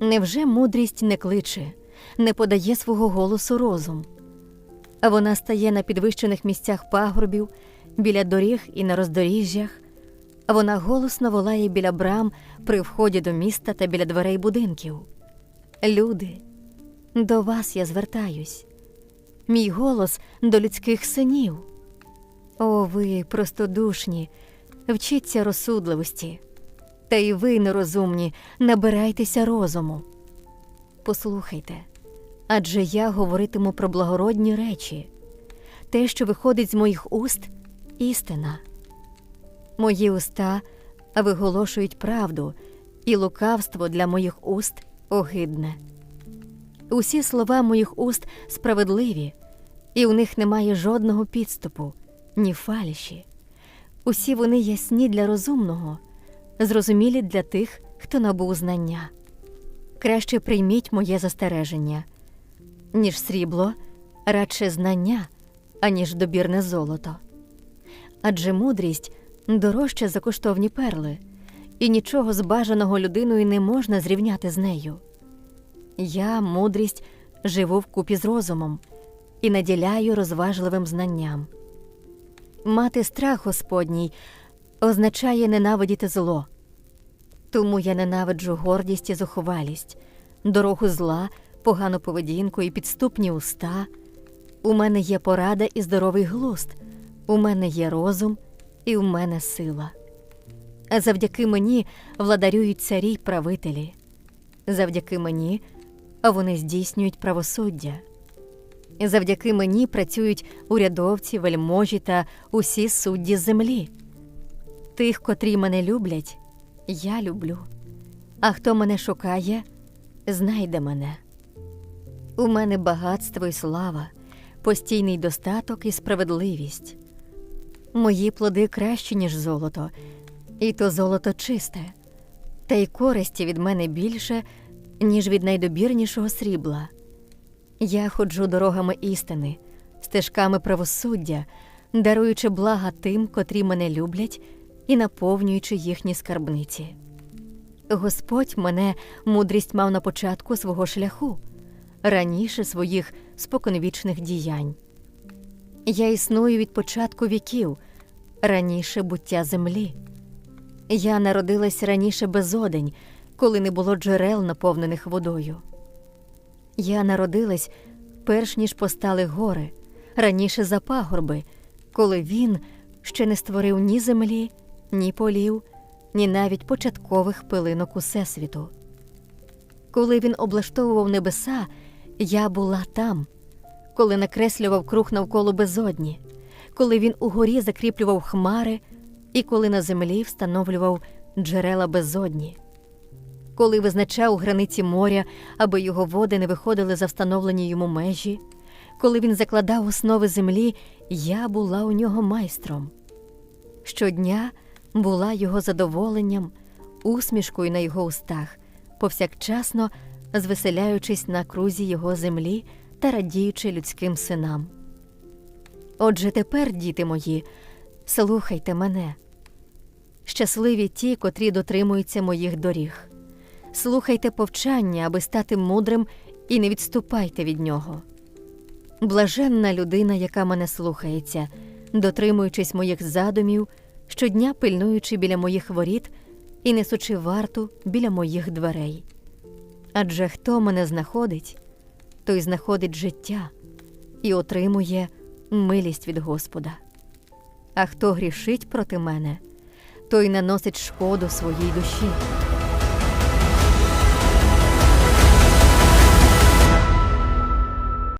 Невже мудрість не кличе, не подає свого голосу розум? Вона стає на підвищених місцях пагорбів, біля доріг і на роздоріжжях, вона голосно волає біля брам при вході до міста та біля дверей будинків. Люди, до вас я звертаюсь. Мій голос до людських синів. О, ви простодушні, вчіться розсудливості. Та й ви, нерозумні, набирайтеся розуму. Послухайте, адже я говоритиму про благородні речі. Те, що виходить з моїх уст, істина. Мої уста виголошують правду, і лукавство для моїх уст огидне. Усі слова моїх уст справедливі, і у них немає жодного підступу, ні фальші. Усі вони ясні для розумного, зрозумілі для тих, хто набув знання. Краще прийміть моє застереження, ніж срібло, радше знання, аніж добірне золото. Адже мудрість дорожча за коштовні перли, і нічого з бажаного людиною не можна зрівняти з нею. Я, мудрість, живу вкупі з розумом і наділяю розважливим знанням. Мати страх Господній означає ненавидіти зло. Тому я ненавиджу гордість і зухвалість, дорогу зла, погану поведінку і підступні уста. У мене є порада і здоровий глузд, у мене є розум і у мене сила. А завдяки мені владарюють царі й правителі. Завдяки мені вони здійснюють правосуддя. Завдяки мені працюють урядовці, вельможі та усі судді землі. Тих, котрі мене люблять, я люблю. А хто мене шукає, знайде мене. У мене багатство і слава, постійний достаток і справедливість. Мої плоди кращі, ніж золото, і то золото чисте, та й користі від мене більше, ніж від найдобірнішого срібла. Я ходжу дорогами істини, стежками правосуддя, даруючи блага тим, котрі мене люблять, і наповнюючи їхні скарбниці. Господь мене мудрість мав на початку свого шляху, раніше своїх споконвічних діянь. Я існую від початку віків, раніше буття землі. Я народилась раніше безодень, коли не було джерел, наповнених водою. Я народилась перш ніж постали гори, раніше за пагорби, коли він ще не створив ні землі, ні полів, ні навіть початкових пилинок усесвіту. Коли він облаштовував небеса, я була там, коли накреслював круг навколо безодні, коли він угорі закріплював хмари і коли на землі встановлював джерела безодні коли визначав границі моря, аби його води не виходили за встановлені йому межі, коли він закладав основи землі, я була у нього майстром. Щодня була його задоволенням, усмішкою на його устах, повсякчасно звеселяючись на крузі його землі та радіючи людським синам. Отже, тепер, діти мої, слухайте мене. Щасливі ті, котрі дотримуються моїх доріг. Слухайте повчання, аби стати мудрим, і не відступайте від нього. Блаженна людина, яка мене слухається, дотримуючись моїх задумів, щодня пильнуючи біля моїх воріт і несучи варту біля моїх дверей. Адже хто мене знаходить, той знаходить життя і отримує милість від Господа. А хто грішить проти мене, той наносить шкоду своїй душі.